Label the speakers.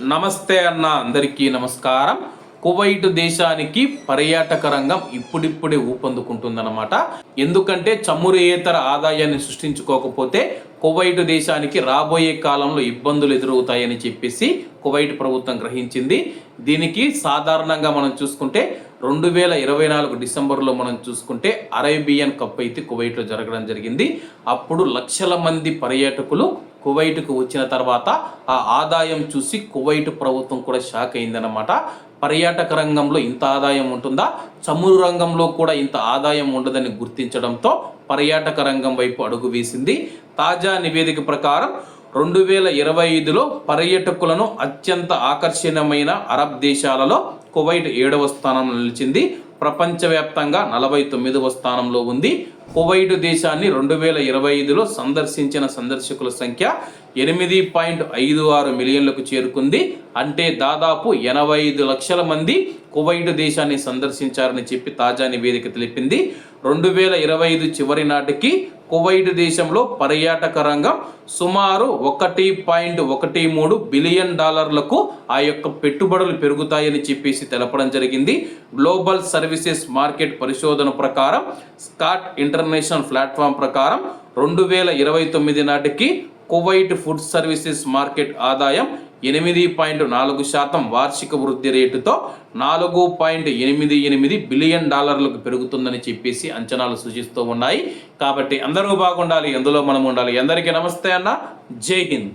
Speaker 1: నమస్తే అన్న అందరికీ నమస్కారం. కువైట్ దేశానికి పర్యాటక రంగం ఇప్పుడిప్పుడే ఊపందుకుంటుందన్నమాట. ఎందుకంటే చమురేతర ఆదాయాన్ని సృష్టించుకోకపోతే కువైట్ దేశానికి రాబోయే కాలంలో ఇబ్బందులు ఎదురవుతాయని చెప్పేసి కువైట్ ప్రభుత్వం గ్రహించింది. దీనికి సాధారణంగా మనం చూసుకుంటే రెండు వేల ఇరవై నాలుగు డిసెంబర్లో మనం చూసుకుంటే అరేబియన్ కప్ అయితే కువైట్లో జరగడం జరిగింది. అప్పుడు లక్షల మంది పర్యాటకులు కువైట్కు వచ్చిన తర్వాత ఆ ఆదాయం చూసి కువైట్ ప్రభుత్వం కూడా షాక్ అయిందన్నమాట. పర్యాటక రంగంలో ఇంత ఆదాయం ఉంటుందా? చమురు రంగంలో కూడా ఇంత ఆదాయం ఉండదని గుర్తించడంతో పర్యాటక రంగం వైపు అడుగు వేసింది. తాజా నివేదిక ప్రకారం రెండు వేల ఇరవై ఐదులో పర్యాటకులను అత్యంత ఆకర్షణీయమైన అరబ్ దేశాలలో కువైట్ ఏడవ స్థానంలో నిలిచింది. ప్రపంచవ్యాప్తంగా నలభై తొమ్మిదవ స్థానంలో ఉంది. కువైట్ దేశాన్ని రెండు వేల ఇరవై ఐదులో సందర్శించిన సందర్శకుల సంఖ్య ఎనిమిది పాయింట్ ఐదు ఆరు మిలియన్లకు చేరుకుంది. అంటే దాదాపు ఎనభై ఐదు లక్షల మంది కువైట్ దేశాన్ని సందర్శించారని చెప్పి తాజా నివేదిక తెలిపింది. రెండు వేల ఇరవై ఐదు చివరి నాటికి కువైట్ దేశంలో పర్యాటక రంగం సుమారు ఒకటి పాయింట్ ఒకటి మూడు బిలియన్ డాలర్లకు ఆ యొక్క పెట్టుబడులు పెరుగుతాయని చెప్పేసి తెలపడం జరిగింది. గ్లోబల్ సర్వీసెస్ మార్కెట్ పరిశోధన ప్రకారం స్కాట్ ఇంటర్నేషనల్ ప్లాట్ఫామ్ ప్రకారం రెండు వేల ఇరవై తొమ్మిది నాటికి కువైట్ ఫుడ్ సర్వీసెస్ మార్కెట్ ఆదాయం ఎనిమిది పాయింట్ నాలుగు శాతం వార్షిక వృద్ధి రేటుతో నాలుగు పాయింట్ ఎనిమిది ఎనిమిది బిలియన్ డాలర్లకు పెరుగుతుందని చెప్పేసి అంచనాలు సూచిస్తూ ఉన్నాయి. కాబట్టి అందరూ బాగుండాలి. ఎందులో మనం ఉండాలి. అందరికీ నమస్తే అన్న. జై హింద్.